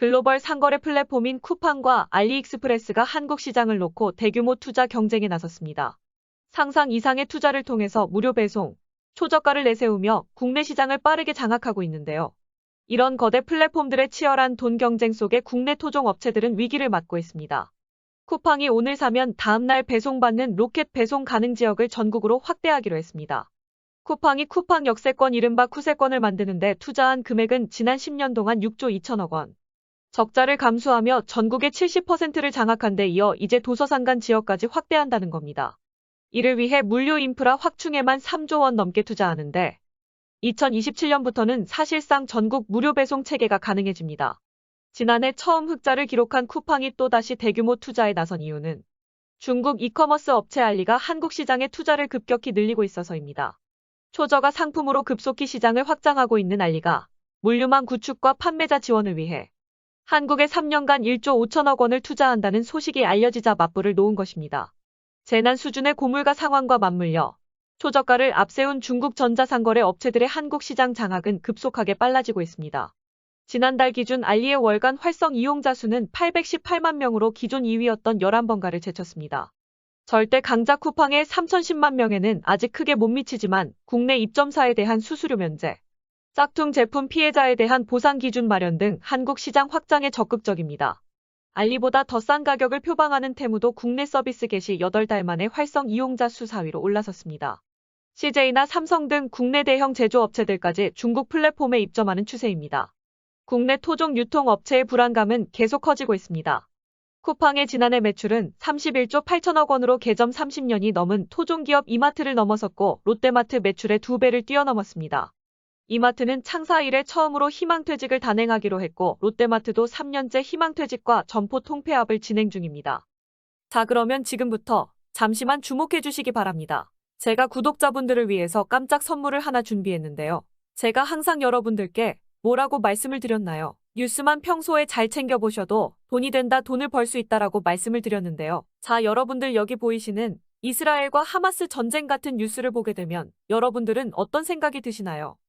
글로벌 상거래 플랫폼인 쿠팡과 알리익스프레스가 한국 시장을 놓고 대규모 투자 경쟁에 나섰습니다. 상상 이상의 투자를 통해서 무료 배송, 초저가를 내세우며 국내 시장을 빠르게 장악하고 있는데요. 이런 거대 플랫폼들의 치열한 돈 경쟁 속에 국내 토종 업체들은 위기를 맞고 있습니다. 쿠팡이 오늘 사면 다음날 배송받는 로켓 배송 가능 지역을 전국으로 확대하기로 했습니다. 쿠팡이 쿠팡 역세권 이른바 쿠세권을 만드는데 투자한 금액은 지난 10년 동안 6조 2천억 원. 적자를 감수하며 전국의 70%를 장악한 데 이어 이제 도서상간 지역까지 확대한다는 겁니다. 이를 위해 물류 인프라 확충에만 3조 원 넘게 투자하는데 2027년부터는 사실상 전국 무료 배송 체계가 가능해집니다. 지난해 처음 흑자를 기록한 쿠팡이 또다시 대규모 투자에 나선 이유는 중국 이커머스 업체 알리가 한국 시장의 투자를 급격히 늘리고 있어서입니다. 초저가 상품으로 급속히 시장을 확장하고 있는 알리가 물류망 구축과 판매자 지원을 위해 한국에 3년간 1조 5천억 원을 투자한다는 소식이 알려지자 맞불을 놓은 것입니다. 재난 수준의 고물가 상황과 맞물려 초저가를 앞세운 중국 전자상거래 업체들의 한국 시장 장악은 급속하게 빨라지고 있습니다. 지난달 기준 알리의 월간 활성 이용자 수는 818만 명으로 기존 2위였던 11번가를 제쳤습니다. 절대 강자 쿠팡의 3,010만 명에는 아직 크게 못 미치지만 국내 입점사에 대한 수수료 면제, 짝퉁 제품 피해자에 대한 보상 기준 마련 등 한국 시장 확장에 적극적입니다. 알리보다 더 싼 가격을 표방하는 테무도 국내 서비스 개시 8달 만에 활성 이용자 수 4위로 올라섰습니다. CJ나 삼성 등 국내 대형 제조업체들까지 중국 플랫폼에 입점하는 추세입니다. 국내 토종 유통업체의 불안감은 계속 커지고 있습니다. 쿠팡의 지난해 매출은 31조 8천억 원으로 개점 30년이 넘은 토종기업 이마트를 넘어섰고 롯데마트 매출의 2배를 뛰어넘었습니다. 이마트는 창사 이래 처음으로 희망퇴직을 단행하기로 했고 롯데마트도 3년째 희망퇴직과 점포 통폐합을 진행 중입니다. 자 그러면 지금부터 잠시만 주목해 주시기 바랍니다. 제가 구독자분들을 위해서 깜짝 선물을 하나 준비했는데요. 제가 항상 여러분들께 뭐라고 말씀을 드렸나요? 뉴스만 평소에 잘 챙겨보셔도 돈이 된다 돈을 벌 수 있다라고 말씀을 드렸는데요. 자 여러분들 여기 보이시는 이스라엘과 하마스 전쟁 같은 뉴스를 보게 되면 여러분들은 어떤 생각이 드시나요?